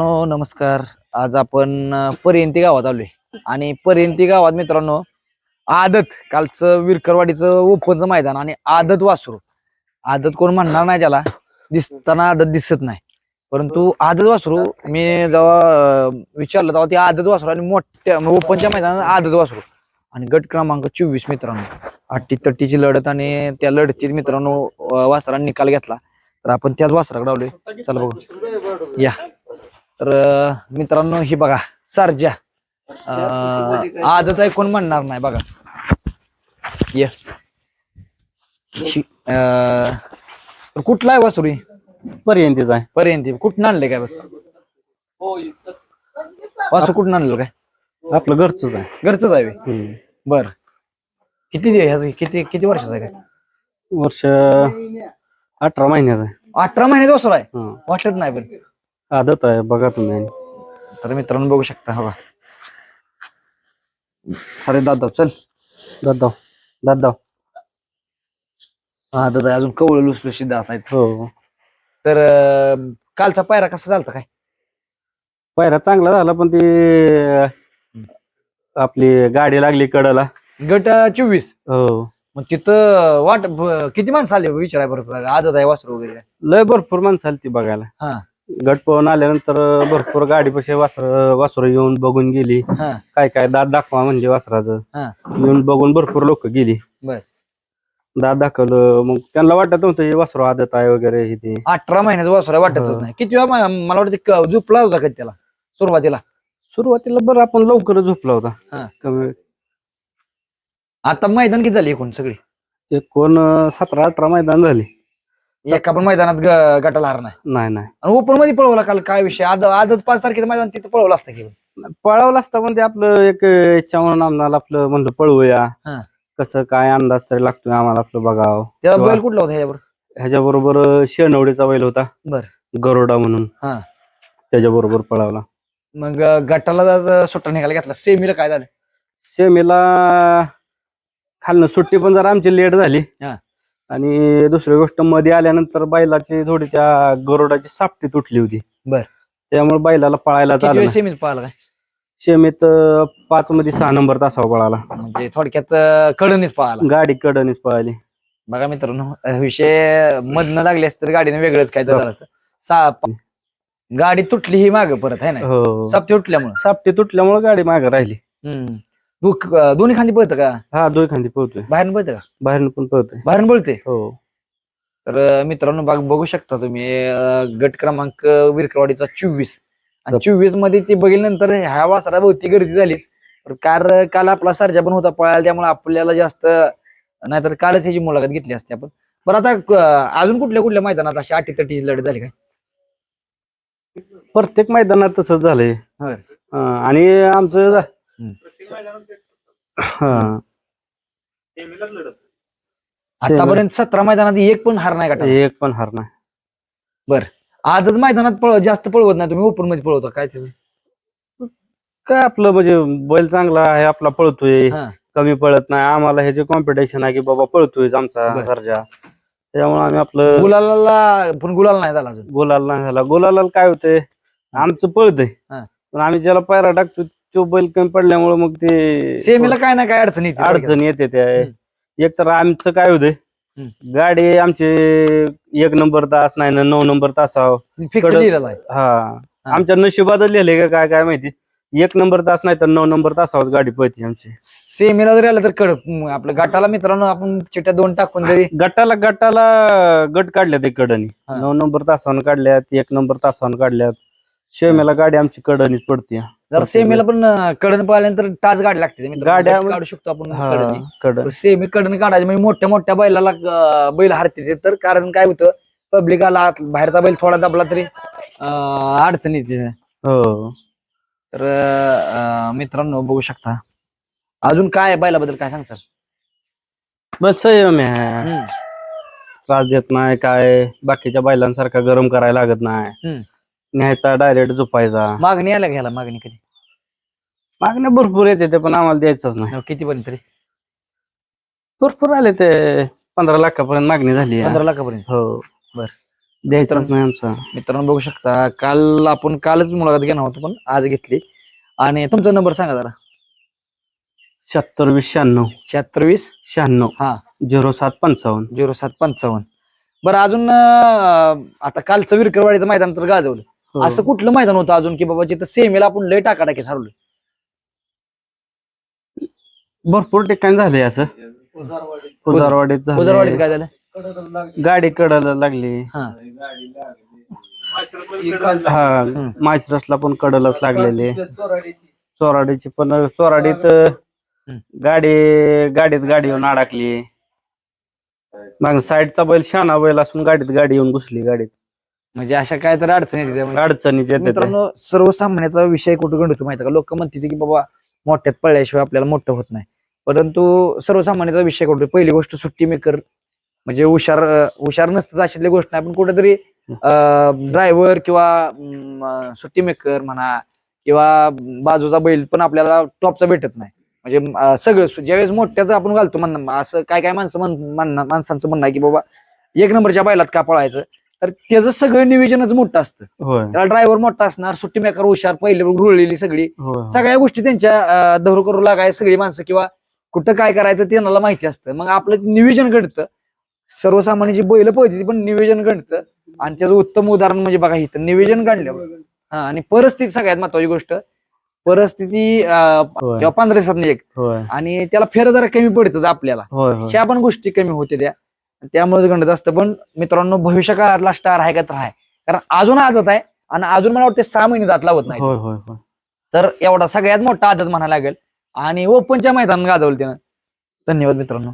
मित्रांनो नमस्कार. आज आपण अं, पर्यंती गावात आलोय. आणि पर्यंती गावात मित्रांनो आदत कालचं विरकरवाडीचं ओपनचं मैदान आणि आदत वासरू. आदत कोण म्हणणार नाही त्याला. दिसताना आदत दिसत नाही. परंतु आदत वासरू मी जेव्हा विचारलं तेव्हा ते आदत वासरू आणि मोठ्या ओपनच्या मैदानात आदत वासरू. आणि गट क्रमांक चोवीस मित्रांनो. अट्टी तट्टीची लढत आणि त्या लढतीत मित्रांनो वासरांनी निकाल घेतला. तर आपण त्याच वासराकडे आलोय. चला बघू. या. तर मित्रांनो ही बघा सारजा आदत आहे कोण म्हणणार नाही बघा. ये. तर कुठला आहे वासुरी? पर्यंतीच आहे. पर्यंत. कुठून आणले काय बस वासू कुठून आणलं काय? आपलं घरचंच आहे. घरचंच आहे बे. हम्म. बर. किती दे- ह्याचं किती किती वर्षाचं आहे काय? वर्ष अठरा महिन्याचं आहे. अठरा महिन्याचं वासरू आहे? हं. वाटत नाही पण आदत आहे बघा तुम्ही. तर मित्रांनो बघू शकता हवा. अरे दादा चल. दादाव दादाव. हा दादा अजून कवळ लुसलुशी दात आहेत. हो. तर अं, कालचा पायरा कसा चालता काय? पायरा चांगला झाला पण ती आपली गाडी लागली कडला. गट चोवीस. हो. मग तिथं वाट ब- किती माणसं आले विचाराय बरोबर आदत आहे वासरू वगैरे? लय भरपूर माणसं आली ती बघायला. हा. गट पळून आल्यानंतर भरपूर गाडी पशी वासर वासर येऊन बघून गेली. हा. काय काय दात दाखवा म्हणजे वासराचं. हा. येऊन बघून भरपूर लोक गेली. बर. दात दाखवलं मग त्यांना वाटत नव्हतं हे वासरू आदत आहे वगैरे हे ते. अठरा महिन्याचं वासरू वाटतच. नाही. किती वेळा मा- मला वाटतं क- झोपला होता कधी त्याला? सुरुवातीला? सुरुवातीला बरं आपण लवकर झोपला होता. कमी आता मैदान किती झाली एकूण सगळी? एकोण सतरा अठरा मैदान झाली. एका पण मैदानात ग- गटाला हार नाही. नाही नाही. आणि ओपनमध्ये पळवला काल काय विषय? आद आदत पाच तारखेचं मैदान तिथं पळवलं असतं की. पळावलं असतं पण ते आपलं एक इच्छा म्हणून आम्हाला आपलं म्हणलं पळवूया. हा. कसं काय अंदाज तरी लागतोय आम्हाला आपलं बघावं. किंवा- बैल कुठला होता ह्याच्यावर? ह्याच्या बरोबर शेणवडीचा बैल होता. बर. गरोडा म्हणून. हा. त्याच्या बरोबर पळावला. मग अं, गटाला जर सुट्टा निघाला घेतला. सेमीला काय झालं? सेमीला खालनं सुट्टी पण जरा आमची लेट झाली. हा. आणि दुसरी गोष्टमध्ये आल्यानंतर बैलाची थोडी त्या गरोडाची सापटी तुटली होती. बर. त्यामुळे बैलाला पळायला किती चालू वेळ सेमीत पळाला काय? सेमीत अं, पाच मध्ये सहा नंबर तासावर पळाला. म्हणजे थोडक्यात अं, कडनीच पळाला. गाडी कडनीच पळाली. बघा मित्रांनो अं, विषय मधनं लागले असते तर गाडीने वेगळंच काय तर झालं असतं. सा प- गाडी तुटली ही माग परत आहे ना? हो. सापती तुटल्यामुळे सापटी तुटल्यामुळे गाडी मागे राहिली. दोन्ही खांदी पळतं का? हा दोन खांदी पळतोय. बाहेर पळतं का? बाहेर पण पळतोय. बाहेर पळते हो. तर अं, मित्रांनो बघ बघू शकता तुम्ही अं, गट क्रमांक विरकरवाडीचा चोवीस. आणि चोवीसमध्ये ते बघितल्यानंतर ह्या वासरा भोवती गर्दी झालीच. तर कार काल आपला सर्जा पण होता पळायला त्यामुळे आपल्याला जास्त नाहीतर कालच ह्याची मुलाखत घेतली असते आपण. बरं आता अजून कुठल्या कुठल्या मैदानात अशी अटी तटीची लढत झाली काय? प्रत्येक मैदानात तसंच झालंय. होय. आणि आमचं हा, आतापर्यंत सतरा मैदानात एक पण हार नाही का एक पण हार नाही. आजच मैदानात पळ जास्त पळवत नाही तुम्ही ओपनमध्ये पळवता. काय त्याचं काय आपलं म्हणजे बैल चांगला आहे आपला पळतोय. हा. कमी पळत नाही. आम्हाला ह्याचे कॉम्पिटिशन आहे की बाबा पळतोय आमचा बरं. दर्जा. त्यामुळे आम्ही आपलं गुलाला पण गुलाल नाही झाला अजून. गोलाला नाही झाला. गोलाला काय होतंय? आमचं पळतंय. हा. पण आम्ही ज्याला पायरा टाकतो तो बैल कमी पडल्यामुळे मग ते सेमीला काय ना काय अडचण येते अडचण येते त्या. एक तर आमचं काय हम्म. गाडी आमचे एक नंबर तास नाही ना नऊ नंबर तासाव फिक्स कडक- लिहिलेला आहे. हा. आमच्या नशिबातच लिहिले का काय काय माहिती? एक नंबर तास नाही तर नऊ नंबर तासावर गाडी पळते आमची. सेमीला जरी आलं तर कड आपलं गटाला मित्रांनो आपण चिट्या दोन टाकून जरी गटाला गटाला गट काढल्यात एक कडनी. नऊ नंबर तासावर काढल्यात एक नंबर तासावर काढल्यात. शेमेला गाडी आमची कडनीच पडते जर सेमीला पण अं, कडन पाहिल्यानंतर टाच गाडी लागते मित्रांनो. गाड्या- गट काढू शकतो आपण हा तर सेमी कडन काढायचे म्हणजे मोठ्या मोठ्या बैलाला अं, बैल हारते ते. तर कारण काय होतं पब्लिकाला आत- बाहेरचा बैल थोडा दाबला तरी अं, अडचण येते. हो. तर अं, मित्रांनो बघू शकता. अजून काय आहे बैलाबद्दल काय सांगचाल बस संयम आहे. हम्म. त्रास देत नाही काय? बाकीच्या बैलांसारखा गरम करायला लागत नाही. हम्म. न्यायचा डायरेक्ट झोपायचा. मागणी आल्या घ्यायला मागणी कधी? मागण्या भरपूर येते ते पण आम्हाला द्यायचंच नाही. किती पर्यंत तरी? भरपूर आले ते पंधरा लाखापर्यंत मागणी झाली आहे. पंधरा लाखापर्यंत? हो. द्यायचाच नाही आमचा. मित्रांनो बघू शकता काल आपण कालच मुलाखत घेणार होतो पण आज घेतली. आणि तुमचा नंबर सांगा जरा. शहात्तर वीस शहाण्णव. शहात्तर वीस? शहाण्णव. हा. झिरो सात पंचावन्न. झिरो सात पंचावन्न. बरं अजून अं, आता कालचं विरकरवाडीचं मैदान तर गाजवलं. हो. असं कुठलं मैदान होतं अजून की बाबा जिथं सेमीला आपण लय टाकाटाकी हरवलं भरपूर ठिकाणी झाले असं. उजारवाडीत उजरवाडीत झाले काय झालं? गाडी कडायला लागली. हा. हा पण कडलच लागलेले. चोराडीची पण चोराडीत गाडी गाडीत गाडी येऊन अडकली. मग साईडचा बैल शाना बैल असून गाडीत गाडी येऊन घुसली गाडीत. म्हणजे अशा काय तर अडचणी त्यामुळे. अडचणीच ते. मित्रांनो सर्वसामान्याचा विषय कुठं गणतो माहिती का? लोक म्हणतात की बाबा मोठ्यात पडल्याशिवाय आपल्याला मोठं होत नाही. परंतु सर्वसामान्याचा विषय कुठे पहिली गोष्ट सुट्टी मेकर. म्हणजे हुशार अं, हुशार नसतं अशातली गोष्ट नाही. पण कुठेतरी ड्रायव्हर किंवा अं, सुट्टी मेकर म्हणा किंवा बाजूचा बैल पण आपल्याला टॉपचा भेटत नाही. म्हणजे अं, सगळं सु- ज्यावेळेस मोठ्याचं आपण घालतो म्हणणं असं काय काय माणसं म्हण- म्हणणं माणसांचं म्हणणं आहे की बाबा एक नंबरच्या बैलात का पळायचं? तर त्याचं सगळं नियोजनच मोठं असतं. होय. त्याला ड्रायव्हर मोठा असणार सुट्टी मेकर हुशार पहिले रुळलेली सगळी. होय सगळ्या गोष्टी त्यांच्या धरू करू लागाय सगळी माणसं किंवा कुठं काय करायचं ते त्यांना माहिती असतं. मग आपलं नियोजन घडतं. सर्वसामान्य जी बैल पळते पण नियोजन घडतं. आणि त्याचं उत्तम उदाहरण म्हणजे बघा इथं नियोजन काढलं हा आणि परिस्थिती सगळ्यात महत्वाची गोष्ट. परिस्थिती अं, होय. किंवा पंधरा दिवसात एक. होय. आणि त्याला फेर जरा कमी पडतं आपल्याला. होय पण गोष्टी कमी होते त्या. त्यामुळे गणत असतं. पण मित्रांनो भविष्य काळातला स्टार आहे का तर आहे. कारण अजून आदत आहे आणि अजून मला वाटतं सहा महिने जात लावत नाही होय होय होय. तर एवढा सगळ्यात मोठा आदत म्हणायला लागेल. आणि ओपनच्या मैदानात गाजवलं त्यानं. धन्यवाद मित्रांनो.